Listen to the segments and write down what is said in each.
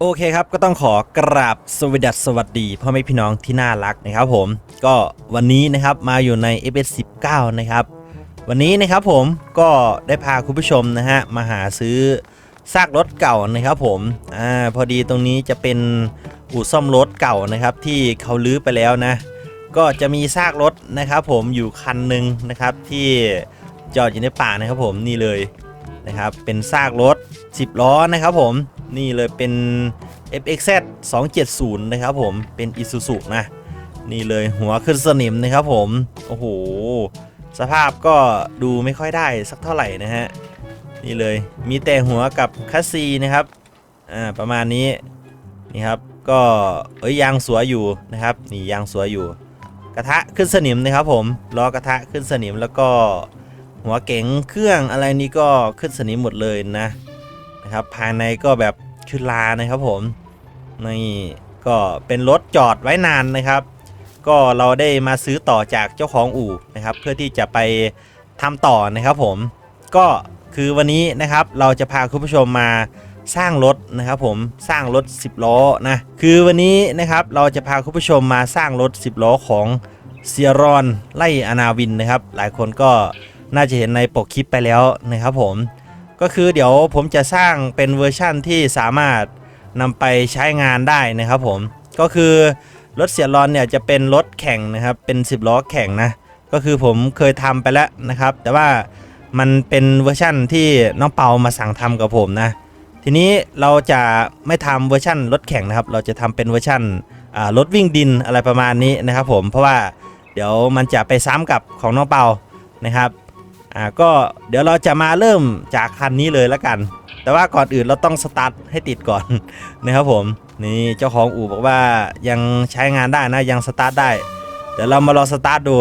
โอเคครับ ก็ต้องขอกราบสวัสดีสวัสดีพ่อแม่พี่น้องที่น่ารักนะครับผมก็วันนี้นะครับมาอยู่ใน f อ19 นะครับวันนี้นะครับผมก็ได้พาคุณผู้ชมนะฮะมาหาซื้อซากรถเก่านะครับผมอ่าพอดีตรงนี้จะเป็นอู่ซ่อมรถเก่านะครับที่เขาลื้อไปแล้วนะ ก็จะมีซากรถนะครับผมอยู่คันหนึ่งนะครับที่จอดอยู่ในป่านะครับผมนี่เลยนะครับเป็นซากรถ 10 ล้อนะครับผม นี่เลยเป็น FXZ 270 นะครับผมเป็น Isuzu นะ นี่เลยหัวขึ้นสนิมนะครับผม โอ้โห สภาพก็ดูไม่ค่อยได้สักเท่าไหร่นะฮะ นี่เลยมีแต่หัวกับคัสซีนะครับ อ่า ประมาณนี้ นี่ครับ ก็เอ้ยยางสวยอยู่นะครับ นี่ยางสวยอยู่ กระทะขึ้นสนิมนะครับผม ล้อกระทะขึ้นสนิมแล้วก็หัวเก๋งเครื่องอะไรนี้ก็ขึ้นสนิมหมดเลยนะนะครับภายในก็แบบ ชุลานะครับผมนี่ก็เป็นรถจอดไว้นานนะครับ ก็เราได้มาซื้อต่อจากเจ้าของอู่นะครับ เพื่อที่จะไปทำต่อนะครับผมก็คือวันนี้นะครับเราจะพาคุณผู้ชมมาสร้างรถนะครับผมสร้างรถ 10 ล้อนะคือวันนี้นะครับเราจะพาคุณผู้ชมมาสร้างรถ 10 ล้อของเซียรอนไล่อนาวินนะครับ หลายคนก็น่าจะเห็นในปกคลิปไปแล้วนะครับผม ก็คือเดี๋ยวผมจะสร้างเป็นเวอร์ชั่นที่สามารถนำไปใช้งานได้นะครับผมก็คือรถเสียรอนเนี่ยจะเป็นรถแข่งนะครับเป็น 10 ล้อแข่งนะก็คือผมเคยทำไปแล้วนะครับ แต่ว่ามันเป็นเวอร์ชั่นที่น้องเปามาสั่งทำกับผมนะทีนี้เราจะไม่ทำเวอร์ชั่นรถแข่งนะครับ เราจะทำเป็นเวอร์ชั่นรถวิ่งดินอะไรประมาณนี้นะครับผมเพราะว่าเดี๋ยวมันจะไปซ้ำกับของน้องเปานะครับ อ่าก็เดี๋ยวเราจะมาเริ่มจากคันนี้เลยแล้วกัน แต่ว่าก่อนอื่นเราต้องสตาร์ทให้ติดก่อนนะครับผมนี่เจ้าของอู่บอกว่ายังใช้งานได้นะยังสตาร์ทได้ เดี๋ยวเรามาลองสตาร์ทดู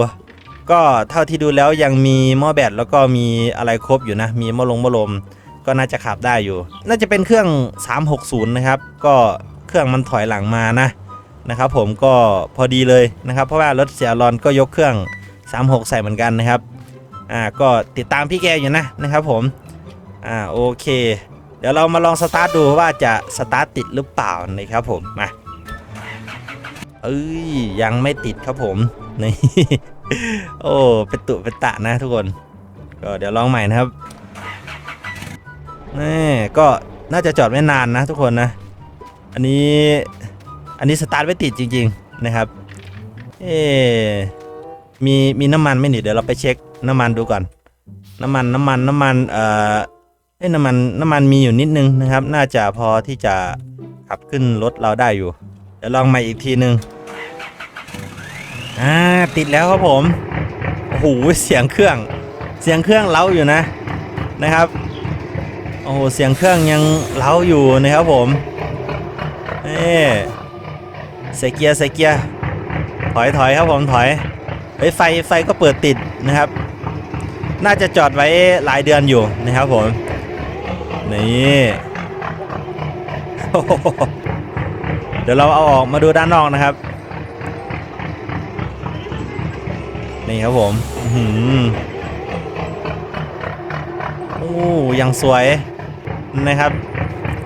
ก็เท่าที่ดูแล้วยังมีหม้อแบตแล้วก็มีอะไรครบอยู่นะ มีหม้อลงหม้อลม ก็น่าจะขับได้อยู่ น่าจะเป็นเครื่อง 360 นะครับ ก็เครื่องมันถอยหลังมานะนะครับผมก็พอดีเลยนะครับ เพราะว่ารถเสียรอนก็ยกเครื่อง 36 ใส่เหมือนกันนะครับ อ่าก็ติดตามพี่แกอยู่นะนะครับผมอ่าโอเค เดี๋ยวเรามาลองสตาร์ทดูว่าจะสตาร์ทติดหรือเปล่านะครับผมมาเอ้ยยังไม่ติดครับผมนี่โอ้เป็นตุเป็นตะนะทุกคน ก็เดี๋ยวลองใหม่นะครับนี่ก็น่าจะจอดไม่นานนะทุกคนนะ อันนี้อันนี้สตาร์ทไม่ติดจริง ๆนะครับ เอ๊มีมีน้ำมันไม่หนีเดี๋ยวเราไปเช็ค น้ำมันดูก่อน น้ำมันน้ำมันน้ำมันเอ่อเอ้ยน้ำมันน้ำมันมีอยู่นิดนึงนะครับ น่าจะพอที่จะขับขึ้นรถเราได้อยู่เดี๋ยวลองใหม่อีกทีนึงอ่าติดแล้วครับผมโอ้โหเสียงเครื่อง เสียงเครื่องเล้าอยู่นะนะครับโอ้โหเสียงเครื่องยังเล้าอยู่นะครับผมเอ้ใส่เกียร์ใส่เกียร์ถอยถอยครับผมถอยเฮ้ยไฟไฟก็เปิดติดนะครับ น่าจะจอดไว้หลายเดือนอยู่นะครับผม นี่เดี๋ยวเราเอาออกมาดูด้านนอกนะครับ นี่ครับผมอื้อหือโอ้ยังสวยนะครับ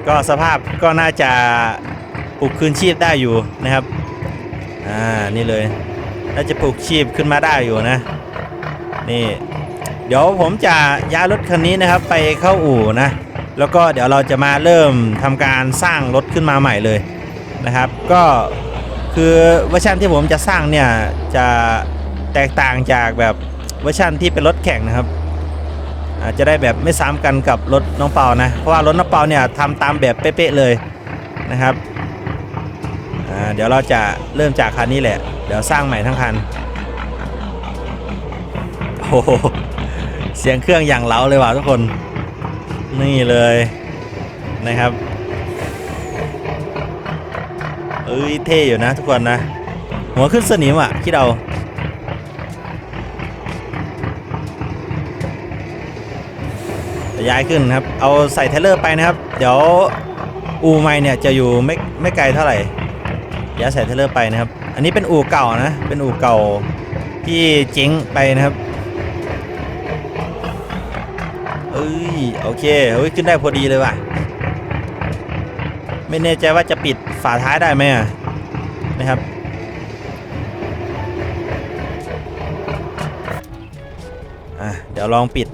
ก็สภาพก็น่าจะปลุกคืนชีพได้อยู่นะครับ อ่า นี่เลย น่าจะปลุกชีพขึ้นมาได้อยู่นะ นี่ เดี๋ยวผมจะย้ายรถคันนี้นะครับไปเข้าอู่นะ แล้วก็เดี๋ยวเราจะมาเริ่มทำการสร้างรถขึ้นมาใหม่เลยนะครับ ก็คือเวอร์ชันที่ผมจะสร้างเนี่ยจะแตกต่างจากแบบเวอร์ชันที่เป็นรถแข่งนะครับอาจจะได้แบบไม่ซ้ำกันกับรถน้องเปานะ เพราะว่ารถน้องเปาเนี่ยทำตามแบบเป๊ะๆเลยนะครับเดี๋ยวเราจะเริ่มจากคันนี้แหละ เดี๋ยวสร้างใหม่ทั้งคันโอ้โห เสียงเครื่องอย่างเล้าเลยว่ะทุกคน นี่เลยนะครับเอ้ยเท่อยู่นะทุกคนนะ หัวขึ้นสนิมอะคิดเอาย้ายขึ้นครับ เอาใส่เทเลอร์ไปนะครับ เดี๋ยวอูไมเนี่ยจะอยู่ไม่ไม่ไกลเท่าไหร่ย้ายใส่เทเลอร์ไปนะครับ อันนี้เป็นอู่เก่านะ เป็นอู่เก่าที่เจ๊งไปนะครับ เอ้ยโอเคเฮ้ยขึ้นได้พอดีเลยว่ะ ไม่แน่ใจว่าจะปิดฝาท้ายได้ไหมอะนะครับอะเดี๋ยวลองปิด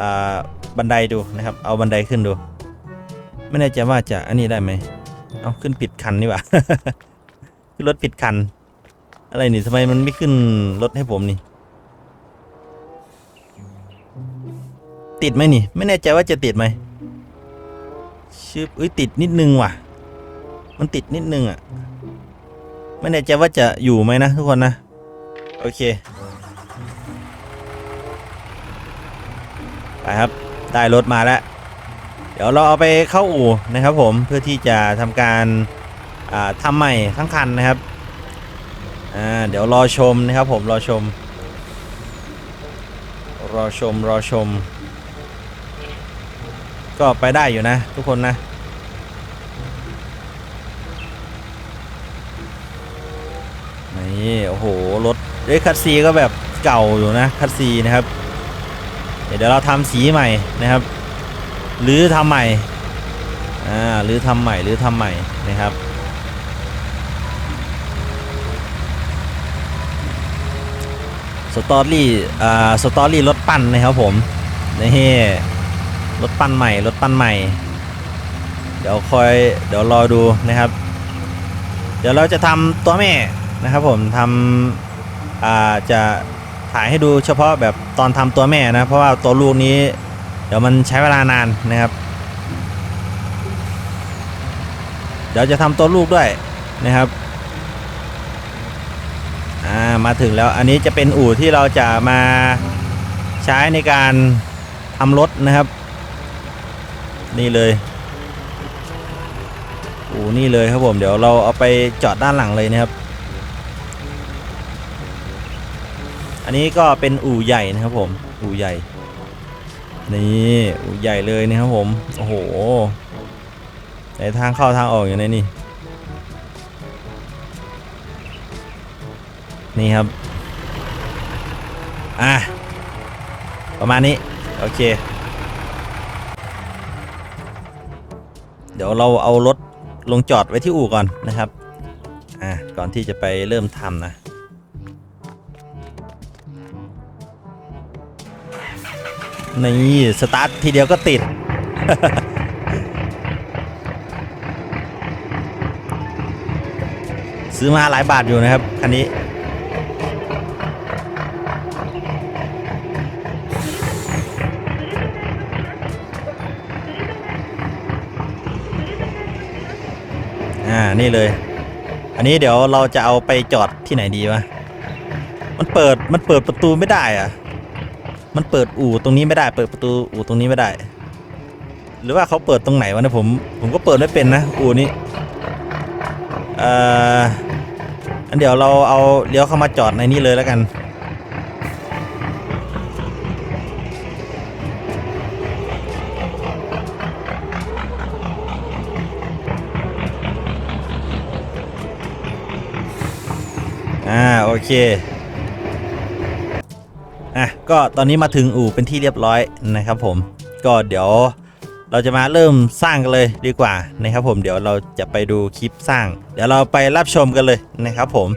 อ่าบันไดดูนะครับ เอาบันไดขึ้นดู ไม่แน่ใจว่าจะอันนี้ได้ไหมเอาขึ้นผิดคันนี่ว่าขึ้นรถผิดคัน อะไรนี่ทำไมมันไม่ขึ้นรถให้ผมนี่ ติดไหมนี่ ไม่แน่ใจว่าจะติดไหมชืบเอ้ยติดนิดนึงว่ะ มันติดนิดนึงอะ ไม่แน่ใจว่าจะอยู่ไหมนะทุกคนนะ โอเค ไปครับ ได้รถมาแล้ว เดี๋ยวเราเอาไปเข้าอู่นะครับผม เพื่อที่จะทำการาทำใหม่ทั้งคันนะครับ อ่า เดี๋ยวรอชมนะครับผม รอชม รอชม รอชม ก็ไปได้อยู่นะ ทุกคนนะนี่โอ้โหรถเอ้คัสซีก็แบบเก่าอยู่นะคัสซีนะครับ เดี๋ยวเราทำสีใหม่นะครับหรือทำใหม่อ่าหรือทำใหม่หรือทำใหม่นะครับสตอรี่อ่าสตอรี่รถปั้นนะครับผมนี่ รถปั้นใหม่ รถปั้นใหม่ เดี๋ยวคอยเดี๋ยวรอดูนะครับ เดี๋ยวเราจะทำตัวแม่นะครับผมทำอ่าจะถ่ายให้ดูเฉพาะแบบตอนทำตัวแม่นะเพราะว่าตัวลูกนี้ เดี๋ยวมันใช้เวลานานนะครับ เดี๋ยวจะทำตัวลูกด้วยนะครับอ่ามาถึงแล้วอันนี้จะเป็นอู่ที่เราจะมาใช้ในการทำรถนะครับ นี่เลยอูนี่เลยครับผมเดี๋ยวเราเอาไปจอดด้านหลังเลยนะครับ อันนี้ก็เป็นอู่ใหญ่นะครับผมอู่ใหญ่ นี่อู่ใหญ่เลยนะครับผมโอ้โหไหนทางเข้าทางออกอยู่ในนี่นี่ครับ อะ ประมาณนี้ โอเค ดี๋ยวเราเอารถลงจอดไว้ที่อู่ก่อนนะครับ อะก่อนที่จะไปเริ่มทำนะนี่สตาร์ททีเดียวก็ติด ซื้อมาหลายบาทอยู่นะครับ คันนี้ นี่เลย อันนี้เดี๋ยวเราจะเอาไปจอดที่ไหนดีวะ มันเปิดมันเปิดประตูไม่ได้อะมันเปิดอู่ตรงนี้ไม่ได้ เปิดประตูอู่ตรงนี้ไม่ได้ หรือว่าเขาเปิดตรงไหนวะเนี่ยผม ผมก็เปิดไม่เป็นนะ อู่นี้เอ่ออันเดี๋ยวเราเอาเลี้ยวเข้ามาจอดในนี้เลยแล้วกัน อ่าโอเคอะก็ตอนนี้มาถึงอู่เป็นที่เรียบร้อยนะครับผมก็เดี๋ยวเราจะมาเริ่มสร้างกันเลยดีกว่านะครับผมเดี๋ยวเราจะไปดูคลิปสร้าง เดี๋ยวเราไปรับชมกันเลยนะครับผม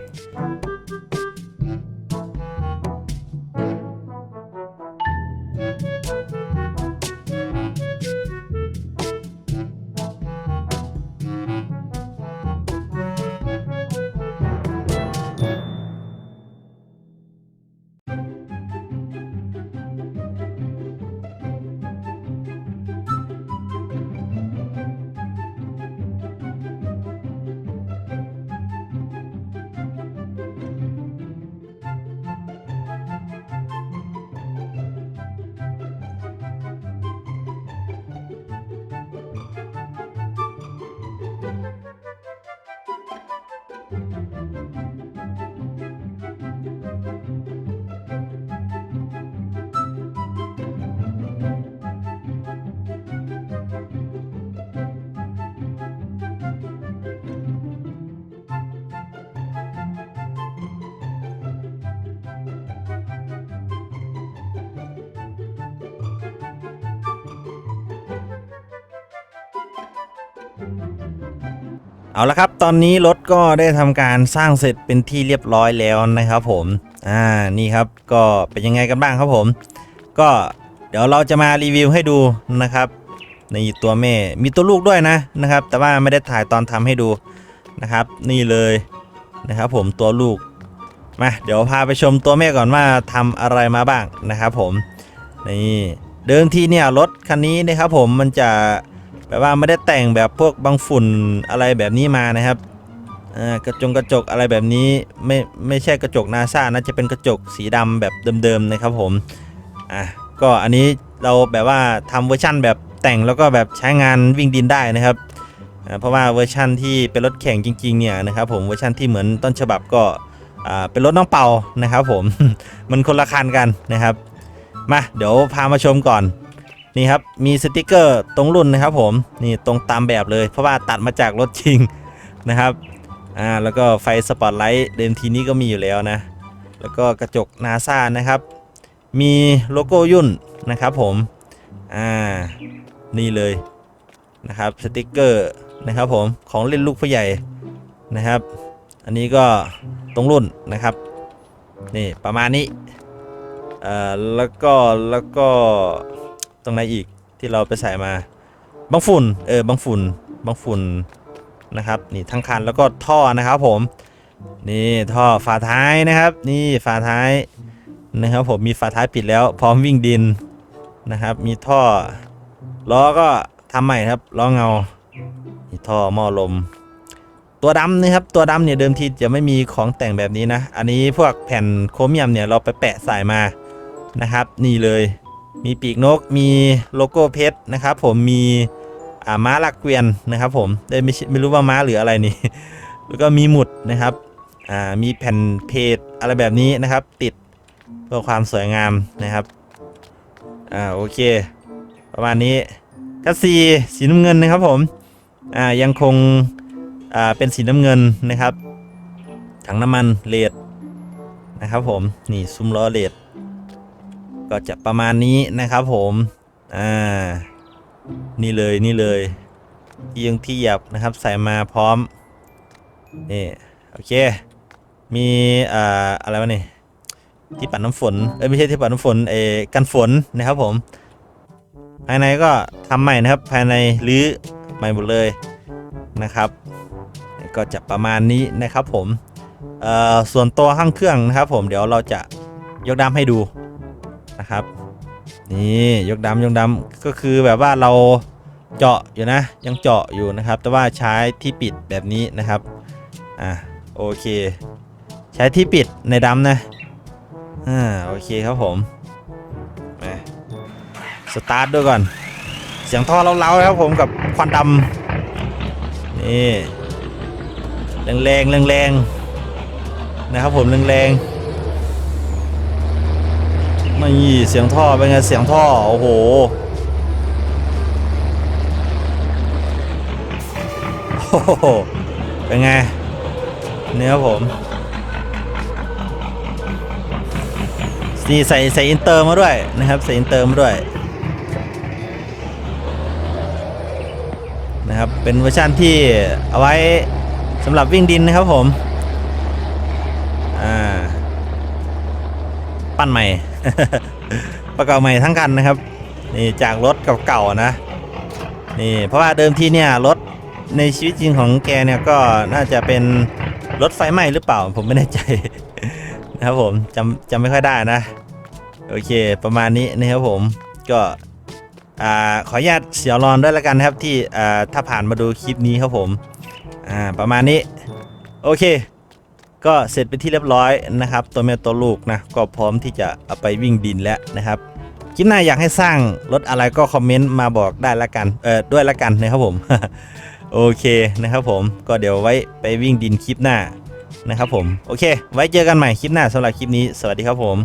เอาละครับ ตอนนี้รถก็ได้ทำการสร้างเสร็จเป็นที่เรียบร้อยแล้วนะครับ ผมอ่านี่ครับก็เป็นยังไงกันบ้างครับผม ก็เดี๋ยวเราจะมารีวิวให้ดูนะครับในตัวแม่มีตัวลูกด้วยนะนะครับ แต่ว่าไม่ได้ถ่ายตอนทำให้ดูนะครับ นี่เลยนะครับ ผมตัวลูกมาเดี๋ยวพาไปชมตัวแม่ก่อนว่าทำอะไรมาบ้างนะครับ ผมนี่เดิมทีเนี่ยรถคันนี้นะครับ ผมมันจะ แบบว่าไม่ได้แต่งแบบพวกบางฝุ่นอะไรแบบนี้มานะครับกระจงกระจกอะไรแบบนี้ไม่ไม่ใช่กระจกนาซานะจะเป็นกระจกสีดำแบบเดิมๆนะครับผมอะก็อันนี้เราแบบว่าทำเวอร์ชั่นแบบแต่งแล้วก็แบบใช้งานวิ่งดินได้นะครับเพราะว่าเวอร์ชั่นที่เป็นรถแข่งจริงๆเนี่ยนะครับผมเวอร์ชั่นที่เหมือนต้นฉบับก็เป็นรถน้องเป่านะครับผมมันคนละคันกันนะครับมาเดี๋ยวพามาชมก่อน นี่ครับมีสติกเกอร์ตรงรุ่นนะครับผมนี่ตรงตามแบบเลย เพราะว่าตัดมาจากรถจริงนะครับอ่าแล้วก็ไฟสปอตไลท์เดิมทีนี้ก็มีอยู่แล้วนะ แล้วก็กระจกนาซานะครับ มีโลโก้ยุ่นนะครับผมอ่านี่เลยนะครับสติกเกอร์นะครับผมของเล่นลูกผู้ใหญ่นะครับ อันนี้ก็ตรงรุ่นนะครับนี่ประมาณนี้เอ่อแล้วก็แล้วก็ ตรงไหนอีกที่เราไปใส่มาบางฝุ่นเออบางฝุ่นบางฝุ่นนะครับนี่ทั้งคันแล้วก็ท่อนะครับผมนี่ท่อฝาท้ายนะครับ นี่ฝาท้ายนะครับผมมีฝาท้ายปิดแล้วพร้อมวิ่งดินนะครับ มีท่อล้อก็ทำใหม่ครับล้อเงามีท่อหม้อลม ตัวดำนะครับตัวดำเนี่ยเดิมทีจะไม่มีของแต่งแบบนี้นะ อันนี้พวกแผ่นโครเมียมเนี่ยเราไปแปะใส่มานะครับ นี่เลย มีปีกนก มีโลโก้เพชรนะครับผม มีอ่าม้าลักเกวียนนะครับผมได้ไม่ไม่รู้ว่าม้าหรืออะไรนี่ แล้วก็มีหมุดนะครับอ่ามีแผ่นเพจอะไรแบบนี้นะครับ ติดเพื่อความสวยงามนะครับอ่าโอเค ประมาณนี้คัสซีสีน้ำเงินนะครับผมอ่ายังคงอ่าเป็นสีน้ำเงินนะครับถังน้ำมันเลดนะครับผมนี่ซุ้มล้อเลด ก็จะประมาณนี้นะครับผมอ่านี่เลยนี่เลยที่ยังที่หยับนะครับใส่มาพร้อมนี่โอเค มีอ่าอะไรวะนี่ที่ปัดน้ำฝนเอ้ยไม่ใช่ที่ปัดน้ำฝนเอกันฝนนะครับผม ภายในก็ทำใหม่นะครับ ภายในรื้อใหม่หมดเลยนะครับ ก็จะประมาณนี้นะครับผมเอ่อส่วนตัวข้างเครื่องนะครับผมเดี๋ยวเราจะยกดำให้ดู นะครับ นี่ยกดำยกดำก็คือแบบว่าเราเจาะอยู่นะ ยังเจาะอยู่นะครับ แต่ว่าใช้ที่ปิดแบบนี้นะครับอะโอเค ใช้ที่ปิดในดำนะอ่าโอเคครับผมมาสตาร์ทด้วยก่อน เสียงท่อเล้าๆครับผมกับควันดำนี่แรงแรงแรงแรงๆนะครับผมแรงแรงๆนี่เสียงท่อเป็นไงเสียงท่อ โอ้โหโหเป็นไง เนี่ยครับผมนี่ใส่ใส่อินเตอร์มาด้วยนะครับ ใส่อินเตอร์มาด้วยนะครับ เป็นเวอร์ชันที่เอาไว้สำหรับวิ่งดินนะครับผม อ่า ปั้นใหม่ ประกอบใหม่ทั้งคันนะครับนี่จากรถเก่าๆนะนี่เพราะว่าเดิมทีเนี่ยรถในชีวิตจริงของแกเนี่ยก็น่าจะเป็นรถไฟไหม้หรือเปล่า ผมไม่แน่ใจนะครับผมจำจำไม่ค่อยได้นะ โอเค ประมาณนี้นะครับผมก็อ่าขออนุญาตเสียรอนด้วยละกันนะครับที่อ่าถ้าผ่านมาดูคลิปนี้ครับผมอ่าประมาณนี้ โอเค ก็เสร็จไปที่เรียบร้อยนะครับ ตัวแม่ตัวลูกนะก็พร้อมที่จะเอาไปวิ่งดินแล้วนะครับคลิปหน้าอยากให้สร้างรถอะไรก็คอมเมนต์มาบอกได้ละกันเออด้วยละกันนะครับผม โอเคนะครับผมก็เดี๋ยวไว้ไปวิ่งดินคลิปหน้านะครับผม โอเค ไว้เจอกันใหม่คลิปหน้าสำหรับคลิปนี้ สวัสดีครับผม